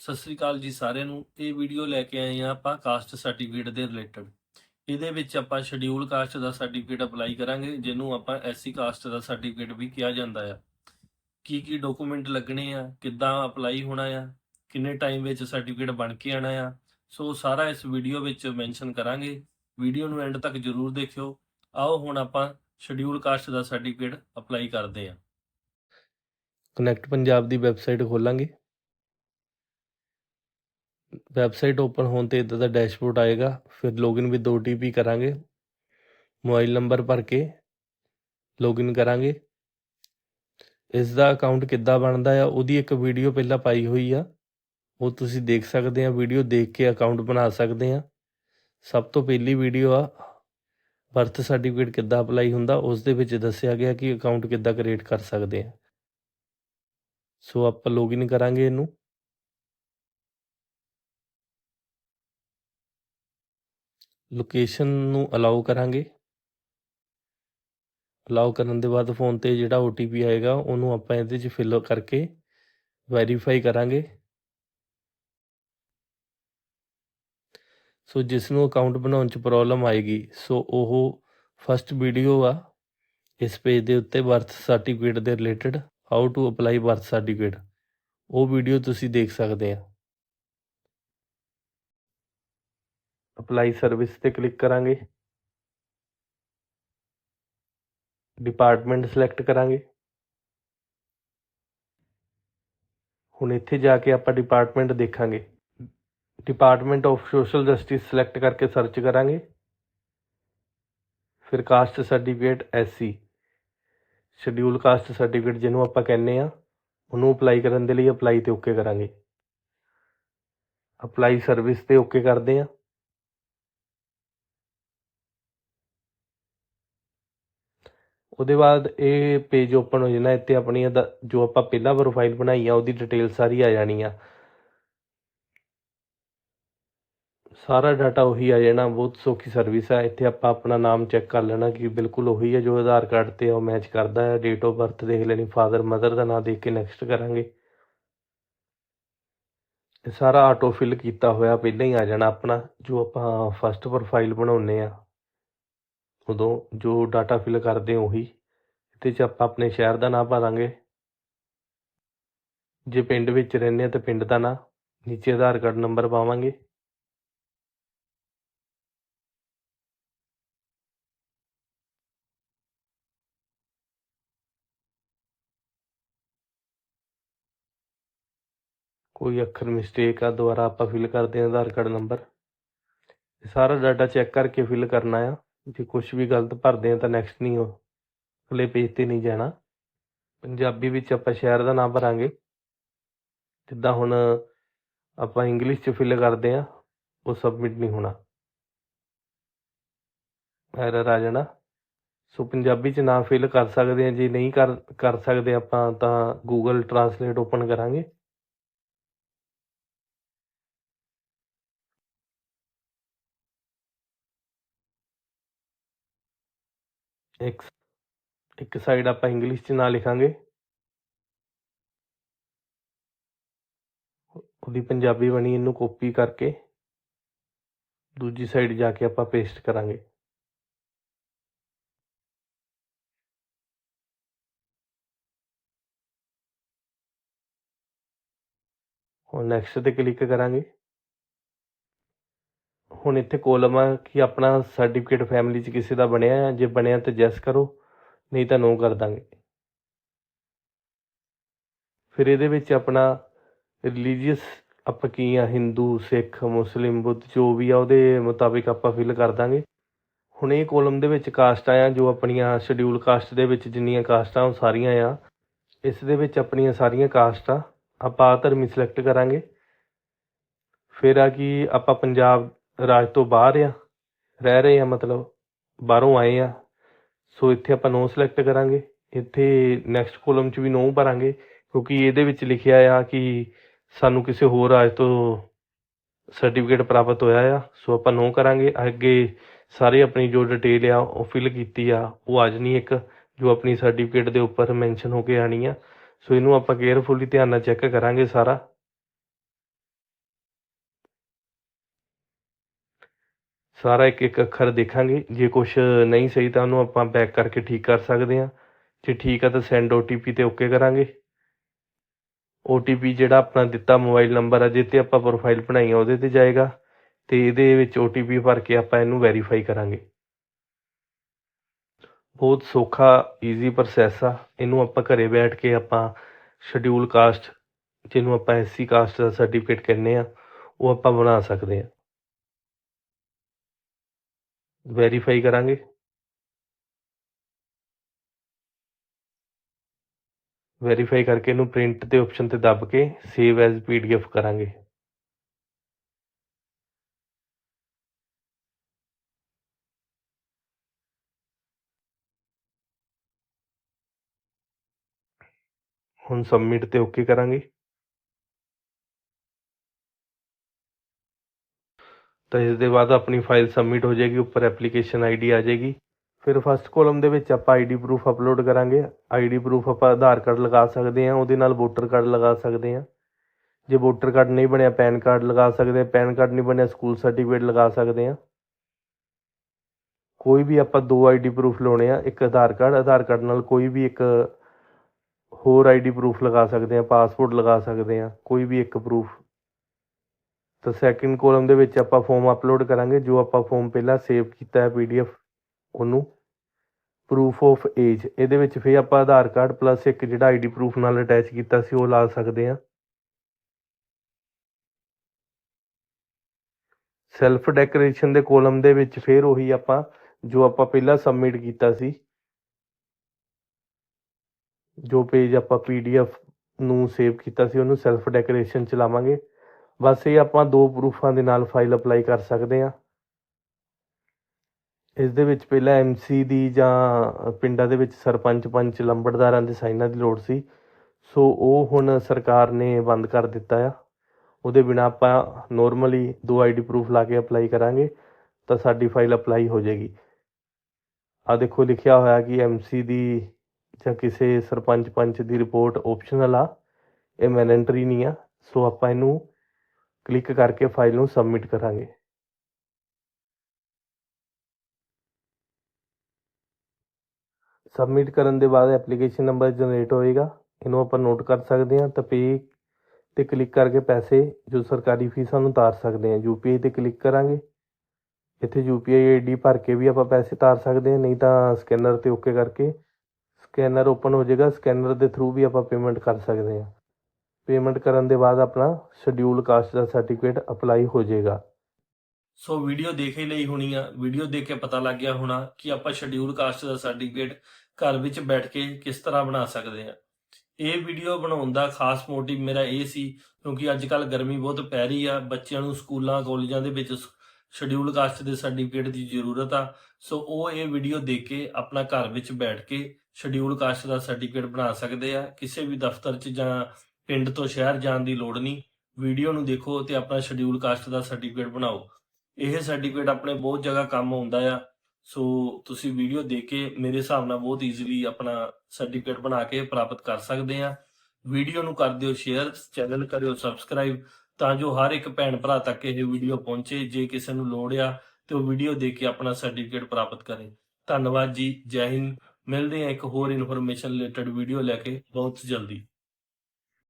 ਸਤਿ ਸ੍ਰੀ ਅਕਾਲ ਜੀ ਸਾਰਿਆਂ ਨੂੰ। ਇਹ ਵੀਡੀਓ ਲੈ ਕੇ ਆਏ ਹਾਂ ਆਪਾਂ ਕਾਸਟ ਸਰਟੀਫਿਕੇਟ ਦੇ ਰਿਲੇਟਡ ਇਹਦੇ ਵਿੱਚ ਆਪਾਂ ਸ਼ਡਿਊਲ ਕਾਸਟ ਦਾ ਸਰਟੀਫਿਕੇਟ ਅਪਲਾਈ ਕਰਾਂਗੇ, ਜਿਹਨੂੰ ਆਪਾਂ ਐਸਸੀ ਕਾਸਟ ਦਾ ਸਰਟੀਫਿਕੇਟ ਵੀ ਕਿਹਾ ਜਾਂਦਾ ਆ। ਕੀ ਕੀ ਡਾਕੂਮੈਂਟ ਲੱਗਣੇ ਆ, ਕਿੱਦਾਂ ਅਪਲਾਈ ਹੋਣਾ ਆ, ਕਿੰਨੇ ਟਾਈਮ ਵਿੱਚ ਸਰਟੀਫਿਕੇਟ ਬਣ ਕੇ ਆਣਾ ਆ। ਸੋ ਸਾਰਾ ਇਸ ਵੀਡੀਓ ਵਿੱਚ ਮੈਂਸ਼ਨ ਕਰਾਂਗੇ। ਵੀਡੀਓ ਨੂੰ ਐਂਡ ਤੱਕ ਜਰੂਰ ਦੇਖਿਓ। ਆਓ ਹੁਣ ਆਪਾਂ ਸ਼ਡਿਊਲ ਕਾਸਟ ਦਾ ਸਰਟੀਫਿਕੇਟ ਅਪਲਾਈ ਕਰਦੇ ਹਾਂ। ਕਨੈਕਟ ਪੰਜਾਬ ਦੀ ਵੈਬਸਾਈਟ ਖੋਲਾਂਗੇ। ਵੈਬਸਾਈਟ ਓਪਨ ਹੋਣ ਤੇ ਇਦਾਂ ਦਾ ਡੈਸ਼ਬੋਰਡ ਆਏਗਾ, ਫਿਰ ਲੌਗਇਨ ਵਿਦ OTP ਕਰਾਂਗੇ, ਮੋਬਾਈਲ ਨੰਬਰ ਭਰ ਕੇ ਲੌਗਇਨ ਕਰਾਂਗੇ। ਇਸ ਦਾ ਅਕਾਊਂਟ ਕਿੱਦਾਂ ਬਣਦਾ ਆ, ਉਹਦੀ ਇੱਕ ਵੀਡੀਓ ਪਹਿਲਾਂ ਪਾਈ ਹੋਈ ਆ, ਉਹ ਤੁਸੀਂ ਦੇਖ ਸਕਦੇ ਆ ਵੀਡੀਓ ਦੇਖ ਕੇ ਅਕਾਊਂਟ ਬਣਾ ਸਕਦੇ ਆ। ਸਭ ਤੋਂ ਪਹਿਲੀ ਵੀਡੀਓ ਆ ਬਰਥ ਸਰਟੀਫਿਕੇਟ ਕਿੱਦਾਂ ਅਪਲਾਈ ਹੁੰਦਾ, ਉਸ ਦੇ ਵਿੱਚ ਦੱਸਿਆ ਗਿਆ ਕਿ ਅਕਾਊਂਟ ਕਿੱਦਾਂ ਕ੍ਰੀਏਟ ਕਰ ਸਕਦੇ ਆ। ਸੋ ਆਪਾਂ ਲੌਗਇਨ ਕਰਾਂਗੇ ਇਹਨੂੰ। ਲੋਕੇਸ਼ਨ ਨੂੰ ਅਲਾਉ ਕਰਾਂਗੇ। ਅਲਾਉ ਕਰਨ ਦੇ ਬਾਅਦ ਫੋਨ ਤੇ ਜਿਹੜਾ OTP ਆਏਗਾ, ਉਹਨੂੰ ਆਪਾਂ ਇਹਦੇ 'ਚ ਫਿਲ ਕਰਕੇ ਵੈਰੀਫਾਈ ਕਰਾਂਗੇ। ਸੋ ਜਿਸ ਨੂੰ ਅਕਾਊਂਟ ਬਣਾਉਣ 'ਚ ਪ੍ਰੋਬਲਮ ਆਏਗੀ, ਸੋ ਉਹ ਫਸਟ ਵੀਡੀਓ ਆ। ਇਸ ਪੇਜ ਦੇ ਉੱਤੇ ਬਰਥ ਸਰਟੀਫਿਕੇਟ ਦੇ related how to apply birth certificate ਉਹ ਵੀਡੀਓ ਤੁਸੀਂ ਦੇਖ ਸਕਦੇ ਆ। ਅਪਲਾਈ ਸਰਵਿਸ ਤੇ ਕਲਿੱਕ ਕਰਾਂਗੇ। ਡਿਪਾਰਟਮੈਂਟ ਸਿਲੈਕਟ ਕਰਾਂਗੇ। ਹੁਣ ਇੱਥੇ ਜਾ ਕੇ ਆਪਾਂ ਡਿਪਾਰਟਮੈਂਟ ਦੇਖਾਂਗੇ। Department of social justice select ਕਰਕੇ ਸਰਚ ਕਰਾਂਗੇ। ਫਿਰ caste certificate SC schedule caste certificate ਜਿਹਨੂੰ ਆਪਾਂ ਕਹਿੰਦੇ ਆ ਉਹਨੂੰ ਅਪਲਾਈ ਕਰਨ ਦੇ ਲਈ ਅਪਲਾਈ ਤੇ ਓਕੇ ਕਰਾਂਗੇ। ਅਪਲਾਈ ਸਰਵਿਸ ਤੇ ਓਕੇ ਕਰਦੇ ਆ ਉਹਦੇ ਬਾਅਦ ਇਹ ਪੇਜ ਓਪਨ ਹੋ ਜਾਣਾ, ਇੱਥੇ ਆਪਣੀ ਇਹਦਾ- ਜੋ ਆਪਾਂ ਪਹਿਲਾਂ ਪ੍ਰੋਫਾਈਲ ਬਣਾਈ ਆ ਉਹਦੀ ਡਿਟੇਲ ਸਾਰੀ ਆ ਜਾਣੀ ਆ ਸਾਰਾ ਡਾਟਾ ਉਹੀ ਆ ਜਾਣਾ, ਬਹੁਤ ਸੌਖੀ ਸਰਵਿਸ ਆ। ਇੱਥੇ ਆਪਾਂ ਆਪਣਾ ਨਾਮ ਚੈੱਕ ਕਰ ਲੈਣਾ ਕਿ ਬਿਲਕੁਲ ਉਹੀ ਹੈ ਜੋ ਆਧਾਰ ਕਾਰਡ ਤੇ ਉਹ ਮੈਚ ਕਰਦਾ ਹੈ ਡੇਟ ਆਫ ਬਰਥ ਦੇਖ ਲੈਣੀ ਫਾਦਰ ਮਦਰ ਦਾ ਨਾਮ ਦੇਖ ਕੇ ਨੈਕਸਟ ਕਰਾਂਗੇ। ਇਹ ਸਾਰਾ ਆਟੋ ਫਿਲ ਕੀਤਾ ਹੋਇਆ, ਪਹਿਲਾਂ ਹੀ ਆ ਜਾਣਾ ਆਪਣਾ, ਜੋ ਆਪਾਂ ਫਸਟ ਪ੍ਰੋਫਾਈਲ ਬਣਾਉਨੇ ਆ। ਉਦੋਂ ਜੋ ਡਾਟਾ ਫਿਲ ਕਰਦੇ ਹਾਂ ਉਹੀ, ਇਹਦੇ 'ਚ ਆਪਾਂ ਆਪਣੇ ਸ਼ਹਿਰ ਦਾ ਨਾਮ ਭਰਾਂਗੇ ਜੇ ਪਿੰਡ ਵਿੱਚ ਰਹਿੰਦੇ ਆ ਤਾਂ ਪਿੰਡ ਦਾ ਨਾਮ ਨੀਚੇ ਆਧਾਰ ਕਾਰਡ ਨੰਬਰ ਪਾਵਾਂਗੇ। ਕੋਈ ਅੱਖਰ ਮਿਸਟੇਕ ਆ, ਦੁਬਾਰਾ ਆਪਾਂ ਫਿਲ ਕਰਦੇ ਹਾਂ ਆਧਾਰ ਕਾਰਡ ਨੰਬਰ। ਸਾਰਾ ਡਾਟਾ ਚੈੱਕ ਕਰਕੇ ਫਿਲ ਕਰਨਾ ਆ। ਜੇ ਕੁਝ ਵੀ ਗਲਤ ਭਰਦੇ ਆ ਤਾਂ ਨੈਕਸਟ ਨਹੀਂ ਹੋ ਅਗਲੇ ਪੇਜ ਤੇ ਨਹੀਂ ਜਾਣਾ। ਪੰਜਾਬੀ ਵਿੱਚ ਆਪਾਂ ਸ਼ਹਿਰ ਦਾ ਨਾਮ ਭਰਾਂਗੇ। ਜਿੱਦਾਂ ਹੁਣ ਆਪਾਂ ਇੰਗਲਿਸ਼ 'ਚ ਫਿਲ ਕਰਦੇ ਆ, ਉਹ ਸਬਮਿਟ ਨਹੀਂ ਹੋਣਾ। ਐਰਰ ਆ ਜਾਣਾ। ਸੋ ਪੰਜਾਬੀ 'ਚ ਨਾਮ ਫਿਲ ਕਰ ਸਕਦੇ ਆ, ਜੇ ਨਹੀਂ ਕਰ ਕਰ ਸਕਦੇ ਆਪਾਂ ਤਾਂ ਗੂਗਲ ਟ੍ਰਾਂਸਲੇਟ ਓਪਨ ਕਰਾਂਗੇ। ਇੱਕ ਇੱਕ ਸਾਈਡ ਆਪਾਂ ਇੰਗਲਿਸ਼ 'ਚ ਨਾਂ ਲਿਖਾਂਗੇ। ਉਹਦੀ ਪੰਜਾਬੀ ਬਣੀ, ਇਹਨੂੰ ਕਾਪੀ ਕਰਕੇ ਦੂਜੀ ਸਾਈਡ ਜਾ ਕੇ ਆਪਾਂ ਪੇਸਟ ਕਰਾਂਗੇ। ਹੁਣ ਨੈਕਸਟ ਤੇ ਕਲਿੱਕ ਕਰਾਂਗੇ। ਹੁਣ ਇੱਥੇ ਕੋਲਮ ਆ ਕਿ ਆਪਣਾ ਸਰਟੀਫਿਕੇਟ ਫੈਮਿਲੀ 'ਚ ਕਿਸੇ ਦਾ ਬਣਿਆ ਹੈ ਜੇ ਬਣਿਆ ਤਾਂ ਯੈਸ ਕਰੋ, ਨਹੀਂ ਤਾਂ ਨੋ ਕਰ ਦਾਂਗੇ। ਫਿਰ ਇਹਦੇ ਵਿੱਚ ਆਪਣਾ ਰਿਲੀਜੀਅਸ ਆਪਾਂ ਕੀ ਆ, ਹਿੰਦੂ, ਸਿੱਖ, ਮੁਸਲਿਮ, ਬੁੱਧ ਜੋ ਵੀ ਆ, ਉਹਦੇ ਮੁਤਾਬਿਕ ਆਪਾਂ ਫਿਲ ਕਰ ਦਾਂਗੇ। ਹੁਣ ਇਹ ਕੋਲਮ ਦੇ ਵਿੱਚ ਕਾਸਟ ਆ ਜੋ ਆਪਣੀਆਂ ਸ਼ਡਿਊਲ ਕਾਸਟ ਦੇ ਵਿੱਚ ਜਿੰਨੀਆਂ ਕਾਸਟਾਂ ਉਹ ਸਾਰੀਆਂ ਆ। ਇਸ ਦੇ ਵਿੱਚ ਆਪਣੀਆਂ ਸਾਰੀਆਂ ਕਾਸਟਾਂ ਆ। ਆਪਾਂ ਧਰਮੀ ਸਿਲੈਕਟ ਕਰਾਂਗੇ। ਫਿਰ ਆ ਕਿ ਆਪਾਂ ਪੰਜਾਬ ਰਾਜ ਤੋਂ ਬਾਹਰ ਆ, ਰਹਿ ਰਹੇ ਆ, ਮਤਲਬ ਬਾਹਰੋਂ ਆਏ ਆ। ਸੋ ਇੱਥੇ ਆਪਾਂ ਨੋ ਸਿਲੈਕਟ ਕਰਾਂਗੇ। ਇੱਥੇ ਨੈਕਸਟ ਕਾਲਮ 'ਚ ਵੀ ਨੋ ਭਰਾਂਗੇ, ਕਿਉਂਕਿ ਇਹਦੇ ਵਿੱਚ ਲਿਖਿਆ ਆ ਕਿ ਸਾਨੂੰ ਕਿਸੇ ਹੋਰ ਰਾਜ ਤੋਂ ਸਰਟੀਫਿਕੇਟ ਪ੍ਰਾਪਤ ਹੋਇਆ ਆ। ਸੋ ਆਪਾਂ ਨੋ ਕਰਾਂਗੇ। ਅੱਗੇ ਸਾਰੀ ਆਪਣੀ ਜੋ ਡਿਟੇਲ ਆ, ਉਹ ਫਿਲ ਕੀਤੀ ਆ। ਉਹ ਆ ਜਾਣੀ ਇੱਕ, ਜੋ ਆਪਣੀ ਸਰਟੀਫਿਕੇਟ ਦੇ ਉੱਪਰ ਮੈਂਸ਼ਨ ਹੋ ਕੇ ਆਣੀ ਆ। ਸੋ ਇਹਨੂੰ ਆਪਾਂ ਕੇਅਰਫੁਲੀ ਧਿਆਨ ਨਾਲ ਚੈੱਕ ਕਰਾਂਗੇ ਸਾਰਾ। ਸਾਰਾ ਇੱਕ ਇੱਕ ਅੱਖਰ ਦੇਖਾਂਗੇ। ਜੇ ਕੁਝ ਨਹੀਂ ਸਹੀ ਤਾਂ ਉਹਨੂੰ ਆਪਾਂ ਬੈਕ ਕਰਕੇ ਠੀਕ ਕਰ ਸਕਦੇ ਹਾਂ। ਜੇ ਠੀਕ ਆ ਤਾਂ ਸੈਂਡ OTP ਤੇ ਓਕੇ ਕਰਾਂਗੇ। OTP ਜਿਹੜਾ ਆਪਣਾ ਦਿੱਤਾ ਮੋਬਾਈਲ ਨੰਬਰ ਆ ਜਿੱਤੇ ਆਪਾਂ ਪ੍ਰੋਫਾਈਲ ਬਣਾਈ ਆ, ਉਹਦੇ ਤੇ ਜਾਏਗਾ। ਤੇ ਇਹਦੇ ਵਿੱਚ OTP ਭਰ ਕੇ ਆਪਾਂ ਇਹਨੂੰ ਵੈਰੀਫਾਈ ਕਰਾਂਗੇ। ਬਹੁਤ ਸੌਖਾ ਈਜ਼ੀ ਪ੍ਰੋਸੈਸ ਆ। ਇਹਨੂੰ ਆਪਾਂ ਘਰੇ ਬੈਠ ਕੇ ਆਪਾਂ ਸ਼ਡਿਊਲ ਕਾਸਟ ਜਿਹਨੂੰ ਆਪਾਂ ਐਸਸੀ ਕਾਸਟ ਦਾ ਸਰਟੀਫਿਕੇਟ ਕਹਿੰਦੇ ਆ, ਉਹ ਆਪਾਂ ਬਣਾ ਸਕਦੇ ਆ ਵੈਰੀਫਾਈ ਕਰਾਂਗੇ। ਵੈਰੀਫਾਈ ਕਰਕੇ ਇਹਨੂੰ ਪ੍ਰਿੰਟ ਦੇ ਆਪਸ਼ਨ ਤੇ ਦੱਬ ਕੇ ਸੇਵ ਐਜ਼ ਪੀਡੀਐਫ ਕਰਾਂਗੇ। ਹੁਣ ਸਬਮਿਟ ਤੇ ਓਕੇ ਕਰਾਂਗੇ। ਤਾਂ ਇਸ ਦੇ ਬਾਅਦ ਆਪਣੀ ਫਾਈਲ ਸਬਮਿਟ ਹੋ ਜਾਏਗੀ, ਉੱਪਰ ਐਪਲੀਕੇਸ਼ਨ ਆਈਡੀ ਆ ਜਾਏਗੀ। ਫਿਰ ਫਸਟ ਕਾਲਮ ਦੇ ਵਿੱਚ ਆਪਾਂ ਆਈਡੀ ਪ੍ਰੂਫ ਅਪਲੋਡ ਕਰਾਂਗੇ। ਆਈਡੀ ਪ੍ਰੂਫ ਆਪਾਂ ਆਧਾਰ ਕਾਰਡ ਲਗਾ ਸਕਦੇ ਹਾਂ, ਉਹਦੇ ਨਾਲ ਵੋਟਰ ਕਾਰਡ ਲਗਾ ਸਕਦੇ ਹਾਂ। ਜੇ ਵੋਟਰ ਕਾਰਡ ਨਹੀਂ ਬਣਿਆ, ਪੈਨ ਕਾਰਡ ਲਗਾ ਸਕਦੇ ਹਾਂ, ਪੈਨ ਕਾਰਡ ਨਹੀਂ ਬਣਿਆ, ਸਕੂਲ ਸਰਟੀਫਿਕੇਟ ਲਗਾ ਸਕਦੇ ਹਾਂ। ਕੋਈ ਵੀ ਆਪਾਂ ਦੋ ਆਈਡੀ ਪ੍ਰੂਫ ਲਾਉਣੇ ਆ, ਇੱਕ ਆਧਾਰ ਕਾਰਡ ਆਧਾਰ ਕਾਰਡ ਨਾਲ ਕੋਈ ਵੀ ਇੱਕ ਹੋਰ ਆਈਡੀ ਪ੍ਰੂਫ ਲਗਾ ਸਕਦੇ ਹਾਂ ਪਾਸਪੋਰਟ ਲਗਾ ਸਕਦੇ ਹਾਂ, ਕੋਈ ਵੀ ਇੱਕ ਪ੍ਰੂਫ ਤਾਂ ਸੈਕਿੰਡ ਕਾਲਮ ਦੇ ਵਿੱਚ ਆਪਾਂ ਫਾਰਮ ਅਪਲੋਡ ਕਰਾਂਗੇ, ਜੋ ਆਪਾਂ ਫਾਰਮ ਪਹਿਲਾਂ ਸੇਵ ਕੀਤਾ ਹੈ ਪੀਡੀਐਫ ਉਹਨੂੰ। ਪ੍ਰੂਫ ਆਫ ਏਜ ਇਹਦੇ ਵਿੱਚ ਫਿਰ ਆਪਾਂ ਆਧਾਰ ਕਾਰਡ ਪਲੱਸ ਇੱਕ ਜਿਹੜਾ ਆਈਡੀ ਪ੍ਰੂਫ ਨਾਲ ਅਟੈਚ ਕੀਤਾ ਸੀ, ਉਹ ਲਾ ਸਕਦੇ ਹਾਂ। ਸੈਲਫ ਡੈਕੋਰੇਸ਼ਨ ਦੇ ਕਾਲਮ ਦੇ ਵਿੱਚ ਫਿਰ ਉਹੀ ਆਪਾਂ, ਜੋ ਆਪਾਂ ਪਹਿਲਾਂ ਸਬਮਿਟ ਕੀਤਾ ਸੀ, ਜੋ ਪੇਜ ਆਪਾਂ ਪੀਡੀਐਫ ਨੂੰ ਸੇਵ ਕੀਤਾ ਸੀ, ਉਹਨੂੰ ਸੈਲਫ ਡੈਕੋਰੇਸ਼ਨ ਚ ਲਾਵਾਂਗੇ। ਬਸ ਇਹ ਆਪਾਂ ਦੋ ਪ੍ਰੂਫਾਂ ਦੇ ਨਾਲ ਫਾਈਲ ਅਪਲਾਈ ਕਰ ਸਕਦੇ ਹਾਂ। ਇਸ ਦੇ ਵਿੱਚ ਪਹਿਲਾਂ ਐਮਸੀ ਦੀ ਜਾਂ ਪਿੰਡਾਂ ਦੇ ਵਿੱਚ ਸਰਪੰਚ ਪੰਚ ਲੰਬੜਦਾਰਾਂ ਦੇ ਸਾਈਨਾਂ ਦੀ ਲੋੜ ਸੀ। ਸੋ ਉਹ ਹੁਣ ਸਰਕਾਰ ਨੇ ਬੰਦ ਕਰ ਦਿੱਤਾ ਆ। ਉਹਦੇ ਬਿਨਾ ਆਪਾਂ ਨੋਰਮਲੀ ਦੋ ਆਈਡੀ ਪ੍ਰੂਫ ਲਾ ਕੇ ਅਪਲਾਈ ਕਰਾਂਗੇ, ਤਾਂ ਸਾਡੀ ਫਾਈਲ ਅਪਲਾਈ ਹੋ ਜਾਏਗੀ। ਆ ਦੇਖੋ, ਲਿਖਿਆ ਹੋਇਆ ਕਿ ਐਮਸੀ ਦੀ ਜਾਂ ਕਿਸੇ ਸਰਪੰਚ ਪੰਚ ਦੀ ਰਿਪੋਰਟ ਆਪਸ਼ਨਲ ਆ, ਇਹ ਮੈਂਡੇਟਰੀ ਨਹੀਂ ਆ। ਸੋ ਆਪਾਂ ਇਹਨੂੰ ਕਲਿੱਕ ਕਰਕੇ ਫਾਈਲ ਨੂੰ ਸਬਮਿਟ ਕਰਾਂਗੇ। ਸਬਮਿਟ ਕਰਨ ਦੇ ਬਾਅਦ ਐਪਲੀਕੇਸ਼ਨ ਨੰਬਰ ਜਨਰੇਟ ਹੋਏਗਾ। ਇਹਨੂੰ ਆਪਾਂ ਨੋਟ ਕਰ ਸਕਦੇ ਹਾਂ, ਤਾਂ ਪੇ ਤੇ ਕਲਿੱਕ ਕਰਕੇ ਪੈਸੇ ਜੋ ਸਰਕਾਰੀ ਫੀਸਾਂ ਨੂੰ ਤਾਰ ਸਕਦੇ ਹਾਂ। ਯੂਪੀਆਈ ਤੇ ਕਲਿੱਕ ਕਰਾਂਗੇ। ਇੱਥੇ ਯੂਪੀਆਈ ਆਈਡੀ ਭਰ ਕੇ ਵੀ ਆਪਾਂ ਪੈਸੇ ਤਾਰ ਸਕਦੇ ਹਾਂ, ਨਹੀਂ ਤਾਂ ਸਕੈਨਰ ਤੇ ਓਕੇ ਕਰਕੇ। ਸਕੈਨਰ ਓਪਨ ਹੋ ਜਾਏਗਾ, ਸਕੈਨਰ ਦੇ ਥਰੂ ਵੀ ਆਪਾਂ ਪੇਮੈਂਟ ਕਰ ਸਕਦੇ ਹਾਂ। ਪੇਮੈਂਟ ਕਰਨ ਦੇ ਬਾਅਦ ਆਪਣਾ ਸ਼ਡਿਊਲ ਕਾਸਟ ਦਾ ਸਰਟੀਫਿਕੇਟ ਅਪਲਾਈ ਹੋ ਜਾਏਗਾ। ਸੋ ਵੀਡੀਓ ਦੇਖ ਹੀ ਲਈ ਹੋਣੀ ਆ, ਵੀਡੀਓ ਦੇਖ ਕੇ ਪਤਾ ਲੱਗ ਗਿਆ ਹੋਣਾ ਕਿ ਆਪਾਂ ਸ਼ਡਿਊਲ ਕਾਸਟ ਦਾ ਸਰਟੀਫਿਕੇਟ ਘਰ ਵਿੱਚ ਬੈਠ ਕੇ ਕਿਸ ਤਰ੍ਹਾਂ ਬਣਾ ਸਕਦੇ ਹਾਂ ਇਹ ਵੀਡੀਓ ਬਣਾਉਣ ਦਾ ਖਾਸ ਮੋਟਿਵ ਮੇਰਾ ਇਹ ਸੀ, ਕਿਉਂਕਿ ਅੱਜ ਕੱਲ ਗਰਮੀ ਬਹੁਤ ਪੈ ਰਹੀ ਆ, ਬੱਚਿਆਂ ਨੂੰ ਸਕੂਲਾਂ, ਕਾਲਜਾਂ ਦੇ ਵਿੱਚ ਸ਼ਡਿਊਲ ਕਾਸਟ ਦੇ ਸਰਟੀਫਿਕੇਟ ਦੀ ਜ਼ਰੂਰਤ ਆ। ਸੋ ਉਹ ਇਹ ਵੀਡੀਓ ਦੇਖ ਕੇ ਆਪਣਾ ਘਰ ਵਿੱਚ ਬੈਠ ਕੇ ਸ਼ਡਿਊਲ ਕਾਸਟ ਦਾ ਸਰਟੀਫਿਕੇਟ ਬਣਾ ਸਕਦੇ ਆ, ਕਿਸੇ ਵੀ ਦਫ਼ਤਰ 'ਚ ਜਾਂ ਪਿੰਡ ਤੋਂ ਸ਼ਹਿਰ ਜਾਣ ਦੀ ਲੋੜ ਨਹੀਂ। ਵੀਡੀਓ ਨੂੰ ਦੇਖੋ ਤੇ ਆਪਣਾ ਸ਼ਡਿਊਲ ਕਾਸਟ ਦਾ ਸਰਟੀਫਿਕੇਟ ਬਣਾਓ। ਇਹ ਸਰਟੀਫਿਕੇਟ ਆਪਣੇ ਬਹੁਤ ਜਗ੍ਹਾ ਕੰਮ ਆਉਂਦਾ ਆ। ਸੋ ਤੁਸੀਂ ਵੀਡੀਓ ਦੇਖ ਕੇ ਮੇਰੇ ਹਿਸਾਬ ਨਾਲ ਬਹੁਤ ਈਜ਼ੀਲੀ ਆਪਣਾ ਸਰਟੀਫਿਕੇਟ ਬਣਾ ਕੇ ਪ੍ਰਾਪਤ ਕਰ ਸਕਦੇ ਆ। ਵੀਡੀਓ ਨੂੰ ਕਰ ਦਿਓ ਸ਼ੇਅਰ ਚੈਨਲ ਕਰਿਓ ਸਬਸਕ੍ਰਾਈਬ ਤਾਂ ਜੋ ਹਰ ਇੱਕ ਭੈਣ ਭਰਾ ਤੱਕ ਇਹ ਵੀਡੀਓ ਪਹੁੰਚੇ, ਜੇ ਕਿਸੇ ਨੂੰ ਲੋੜ ਆ ਤੇ ਉਹ ਵੀਡੀਓ ਦੇਖ ਕੇ ਆਪਣਾ ਸਰਟੀਫਿਕੇਟ ਪ੍ਰਾਪਤ ਕਰੇ। ਧੰਨਵਾਦ ਜੀ, ਜੈ ਹਿੰਦ। ਮਿਲਦੇ ਆ ਇੱਕ ਹੋਰ ਇਨਫੋਰਮੇਸ਼ਨ ਰਿਲੇਟਡ ਵੀਡੀਓ ਲੈ ਕੇ। ਬਹੁਤ ਜਲਦੀ।